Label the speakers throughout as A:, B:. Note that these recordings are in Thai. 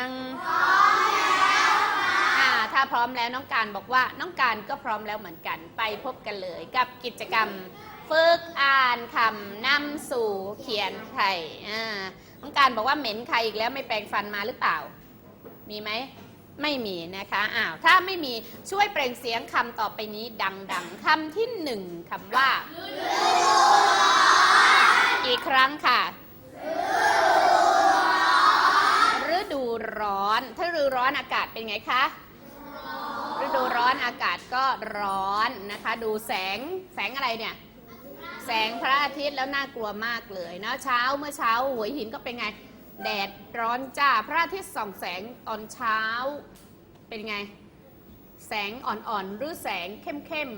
A: ังพร้อมแล้วถ้าพร้อมแล้วน้องการบอกว่าน้องการก็พร้อมแล้วเหมือนกันไปพบกันเลยกับกิจกรรมฝึกอ่านคำนำสู่เขียนไข่น้องการบอกว่าเหม็นไข่อีกแล้วไม่แปรงฟันมาหรือเปล่า มีไหมไม่มีนะคะอ้าวถ้าไม่มีช่วยเปล่งเสียงคำต่อไปนี้ดังๆคำที่หนึ่งคำว่า อีกครั้งค่ะ ดูร้อน ถ้าฤดูร้อนอากาศเป็นไงคะฤดูร้อนอากาศก็ร้อนนะคะ ดูแสงแสงอะไรเนี่ย แสงพระอาทิตย์แล้วน่ากลัวมากเลยนะเช้าเมื่อเช้าหัวหินก็เป็นไง แดดร้อนจ้าพระอาทิตย์ส่องแสงตอนเช้าเป็นไง แสงอ่อนๆหรือแสงเข้ม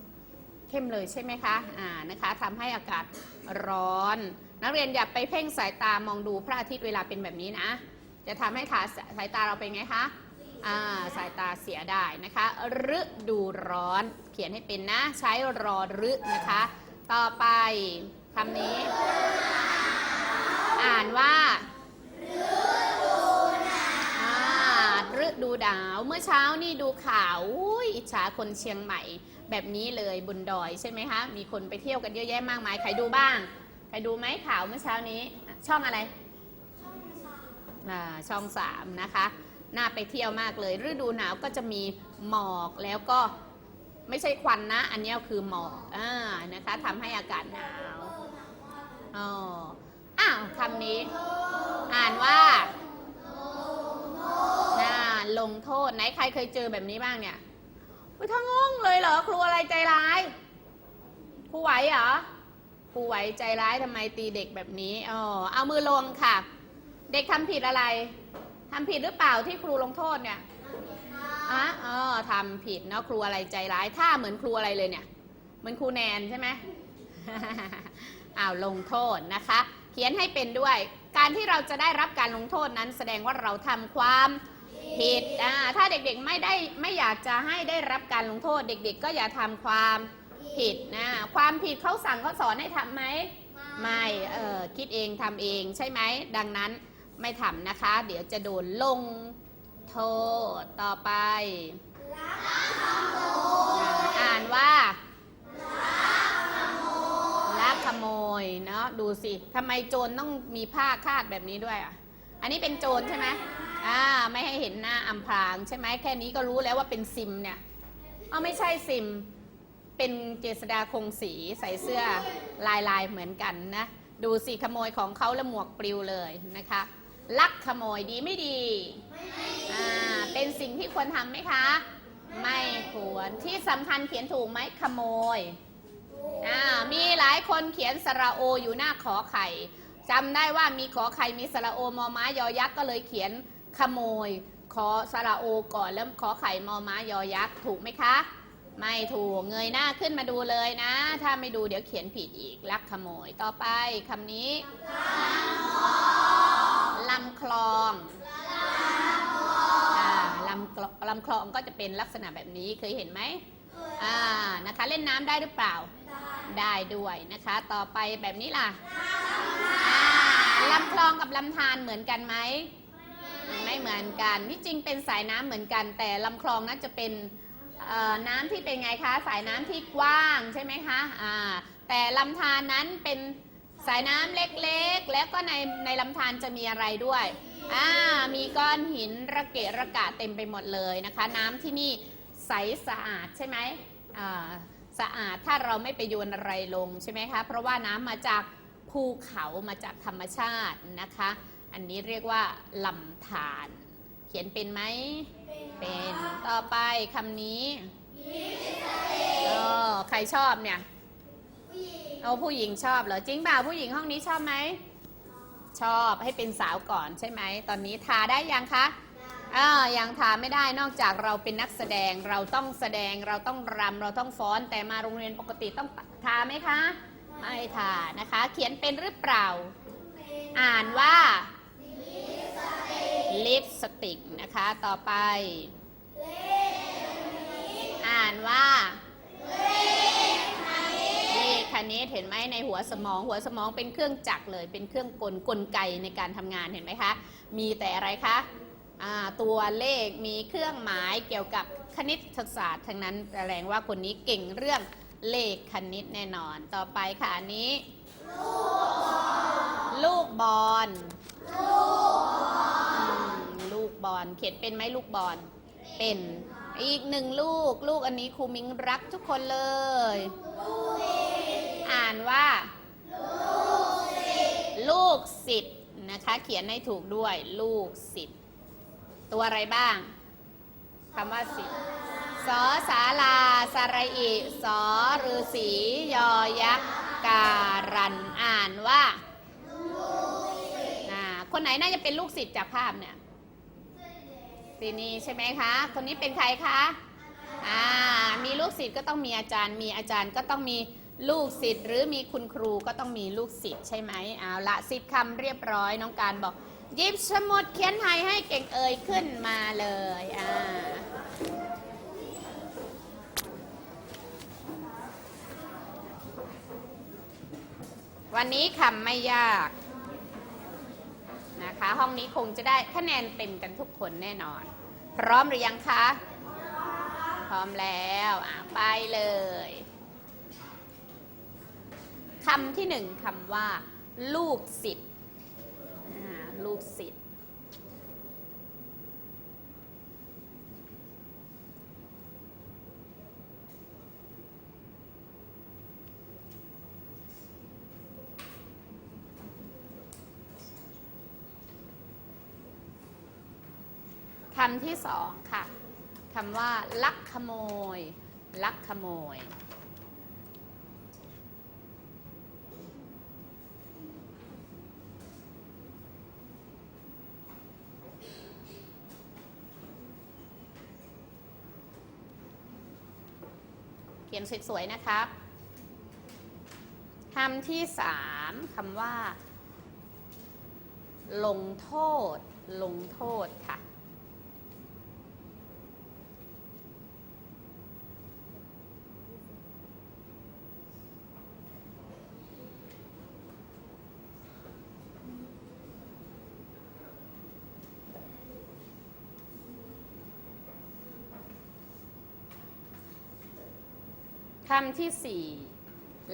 A: ๆเข้มเลยใช่ไหมคะอ่านะคะทำให้อากาศร้อน นักเรียนอย่าไปเพ่งสายตามองดูพระอาทิตย์เวลาเป็นแบบนี้นะ จะทำให้ขาสายตาเราเป็นไงคะอ่าสายตาเสียได้นะคะฤดูร้อนเขียนให้เป็นนะ ใช้รอรึนะคะ ต่อไปคำนี้ อ่านว่าอ่าฤดูหนาวเมื่อเช้านี่ดูข่าวอุ้ยอิจฉาคนเชียงใหม่ แบบนี้เลยบนดอยใช่ไหมคะ มีคนไปเที่ยวกันเยอะแยะมากมาย ใครดูบ้าง ใครดูไหมข่าวเมื่อเช้านี้ ช่องอะไร ช่องสามนะคะน่าไปเที่ยวมากเลย ฤดูหนาวก็จะมีหมอกแล้วก็ไม่ใช่ควันนะ อันนี้คือหมอกอ่านะคะทำให้อากาศหนาวอ๋ออ้าวคำนี้ อ่านว่าน่าลงโทษไหนใครเคยเจอแบบนี้บ้างเนี่ยอุ้ยทั้งงงเลยเหรอครูอะไรใจร้ายครูไหวเหรอครูไหวใจร้ายทำไมตีเด็กแบบนี้อ๋อเอามือลงค่ะ เด็กทำผิดอะไรทำผิดหรือเปล่าที่ครูลงโทษเนี่ยอะเออทำผิดเนาะครูอะไรใจร้าย ถ้าเหมือนครูอะไรเลยเนี่ย เหมือนครูแนนใช่ไหมอ้าวลงโทษนะคะ เขียนให้เป็นด้วย การที่เราจะได้รับการลงโทษนั้น แสดงว่าเราทำความผิดอ่าถ้าเด็กๆไม่ได้ไม่อยากจะให้ได้รับการลงโทษ เด็ก ๆ ก็อย่าทำความผิดนะ ความผิดเขาสั่งเขาสอนให้ทำไหมไม่ เออคิดเองทำเองใช่ไหม ดังนั้น ไม่ทำนะคะ เดี๋ยวจะโดนลงโทษต่อไปอ่านว่าลักขโมยเนาะดูสิทำไมโจรต้องมีผ้าคาดแบบนี้ด้วยอะอันนี้เป็นโจรใช่ไหมอ่าไม่ให้เห็นหน้าอำพรางใช่ไหมแค่นี้ก็รู้แล้วว่าเป็นซิมเนี่ยเอาไม่ใช่ซิม เป็นเจษดาคงสีใส่เสื้อลายลายๆเหมือนกันนะ ดูสิขโมยของเขาแล้วหมวกปลิวเลยนะคะ ลักขโมยดีไม่ดีอ่าเป็นสิ่งที่ควรทำไหมคะ ไม่ควรที่สำคัญเขียนถูกไหมขโมยอ่ามีหลายคนเขียนสระโออยู่หน้าขอไข่จำได้ว่ามีขอไข่มีสระโอมอม้ายอยักษ์ก็เลยเขียนขโมย ขอสระโอก่อนแล้วขอไข่มอม้ายอยักษ์ถูกไหมคะ ไม่ถูกเงยหน้าขึ้นมาดูเลยนะ ถ้าไม่ดูเดี๋ยวเขียนผิดอีกลักขโมยต่อไปคำนี้ ลองลำคลองก็จะเป็นลักษณะแบบนี้เคยเห็นไหมอ่านะคะ เล่นน้ำได้หรือเปล่า ได้ด้วยนะคะ ต่อไปแบบนี้ล่ะอ่าลำคลองกับลำธารเหมือนกันไหมไม่เหมือนกันที่จริงเป็นสายน้ำเหมือนกัน แต่ลำคลองนั้นจะเป็นเอ่อน้ำที่เป็นไงคะ สายน้ำที่กว้างใช่ไหมคะอ่าแต่ลำธารนั้นเป็น สายน้ำเล็กๆ แล้วก็ในในลำธารจะมีอะไรด้วย อ่า มีก้อนหินระเกะระกะเต็มไปหมดเลยนะคะ น้ำที่นี่ใสสะอาดใช่ไหมอ่าสะอาดถ้าเราไม่ไปโยนอะไรลงใช่ไหมคะ เพราะว่าน้ำมาจากภูเขามาจากธรรมชาตินะคะ อันนี้เรียกว่าลำธารเขียนเป็นไหม เป็น ต่อไปคำนี้เออใครชอบเนี่ย เอาผู้หญิงชอบเหรอจริงเปล่าผู้หญิงห้องนี้ชอบไหมชอบให้เป็นสาวก่อนใช่ไหมตอนนี้ทาได้ยังคะอ่ายังทาไม่ได้นอกจากเราเป็นนักแสดงเราต้องแสดงเราต้องรำเราต้องฟ้อนแต่มาโรงเรียนปกติต้องทาไหมคะไม่ทานะคะ เขียนเป็นหรือเปล่า อ่านว่าลิปสติกนะคะต่อไปอ่านว่าเล ขคณิตเห็นไหมในหัวสมอง หัวสมองเป็นเครื่องจักรเลย เป็นเครื่องกลกลไกในการทำงานเห็นไหมคะ มีแต่อะไรคะตัวเลขมีเครื่องหมายเกี่ยวกับคณิตศาสตร์ทั้งนั้นแสดงว่าคนนี้เก่งเรื่องเลขคณิตแน่นอน ต่อไปค่ะอันนี้ ลูกบอลอืมลูกบอลเขียนเป็นไหมลูกบอลเป็นอีกหนึ่งลูก ลูกอันนี้ครูมิงรักทุกคนเลย อ่านว่า ลูกศิษย์นะคะ เขียนให้ถูกด้วย ลูกศิษย์ตัวอะไรบ้างคำว่าศิษย์สอสาลาสระอิสอฤาษียอยักษ์การันอ่านว่าคนไหนน่าจะเป็นลูกศิษย์จากภาพเนี่ยสีนีใช่ไหมคะ คนนี้เป็นใครคะอ่ามีลูกศิษย์ก็ต้องมีอาจารย์ มีอาจารย์ก็ต้องมี ลูกศิษย์หรือมีคุณครูก็ต้องมีลูกศิษย์ใช่ไหมเอาละสิบคำเรียบร้อยน้องการบอกยิบสมุดเขียนไทยให้เก่งเอ่ยขึ้นมาเลยอ่าวันนี้คำไม่ยากนะคะ ห้องนี้คงจะได้คะแนนเต็มกันทุกคนแน่นอน พร้อมหรือยังคะ พร้อมแล้วไปเลย คำที่หนึ่งคำว่า ลูกศิษย์ลูกศิษย์คำที่สองค่ะคำว่า ลักขโมย ลักขโมย ขียนสวยๆนะครับคำที่สามคำว่า ลงโทษ ลงโทษค่ะ คำที่สี่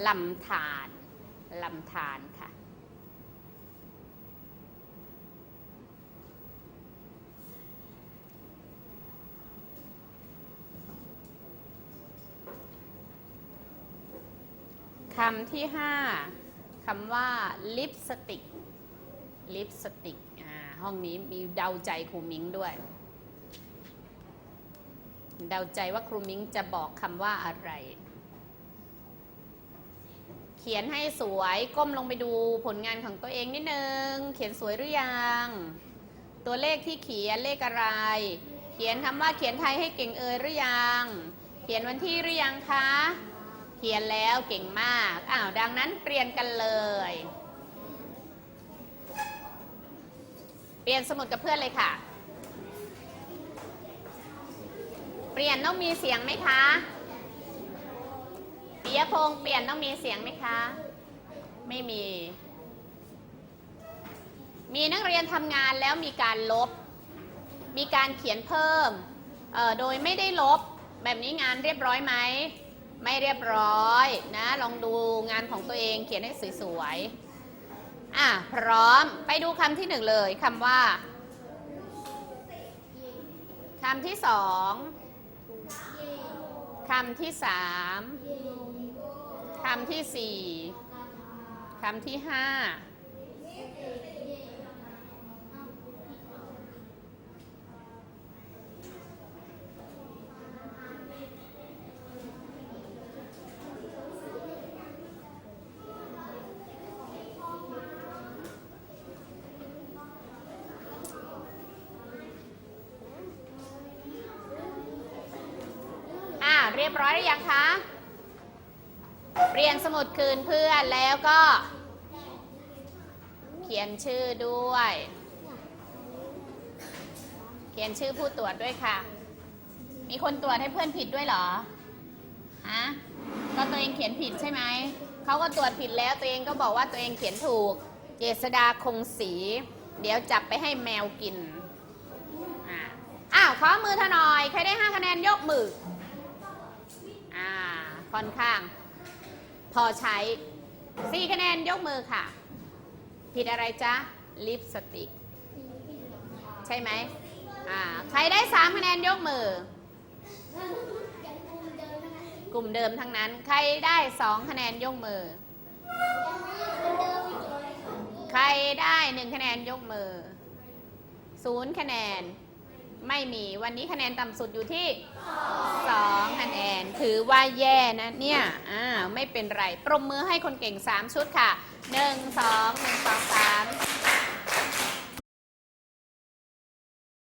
A: ลำธารลำธารค่ะคำที่ห้าคำว่าลิปสติก ลิปสติก อ่า ห้องนี้มีเดาใจครูมิงด้วย เดาใจว่าครูมิงจะบอกคำว่าอะไร เขียนให้สวยก้มลงไปดูผลงานของตัวเองนิดนึง เขียนสวยหรือยัง ตัวเลขที่เขียนเลขอะไร เขียนคำว่าเขียนไทยให้เก่งเอ่ยหรือยัง เขียนวันที่หรือยังคะ เขียนแล้วเก่งมาก อ้าวดังนั้นเปลี่ยนกันเลย เปลี่ยนสมุดกับเพื่อนเลยค่ะ เปลี่ยนต้องมีเสียงไหมคะ ปิยพงษ์เปลี่ยนต้องมีเสียงไหมคะ ไม่มี มีนักเรียนทำงานแล้วมีการลบ มีการเขียนเพิ่มเอ่อโดยไม่ได้ลบ แบบนี้งานเรียบร้อยไหม ไม่เรียบร้อยนะ ลองดูงานของตัวเองเขียนให้สวยๆ อะ พร้อม ไปดูคำที่หนึ่งเลยคำว่าคำที่สองคำที่สาม คำที่สี่คำที่ห้าอะเรียบร้อยหรือยังคะ เปลี่ยนสมุดคืนเพื่อนแล้วก็ เขียนชื่อด้วย เขียนชื่อผู้ตรวจด้วยค่ะ มีคนตรวจให้เพื่อนผิดด้วยเหรอฮะก็ตัวเองเขียนผิดใช่ไหม เขาก็ตรวจผิดแล้วตัวเองก็บอกว่าตัวเองเขียนถูก เจษดาคงศรีเดี๋ยวจับไปให้แมวกินอขอมือเธอหน่อย ใครได้ 5 คะแนนยกมือ อ่า ค่อนข้าง พอใช้4คะแนนยกมือค่ะ ผิดอะไรจ๊ะ ลิปสติก ใช่ไหมอ่าใครได้3คะแนนยกมือ กลุ่มเดิมทั้งนั้น ใครได้2คะแนนยกมือ ใครได้1คะแนนยกมือ0คะแนน ไม่มีวันนี้คะแนนต่ำสุดอยู่ที่2คะแนนถือว่าแย่นะเนี่ยอ่าไม่เป็นไร ปรบมือให้คนเก่ง 3 ชุดค่ะ 1 2 1 2 3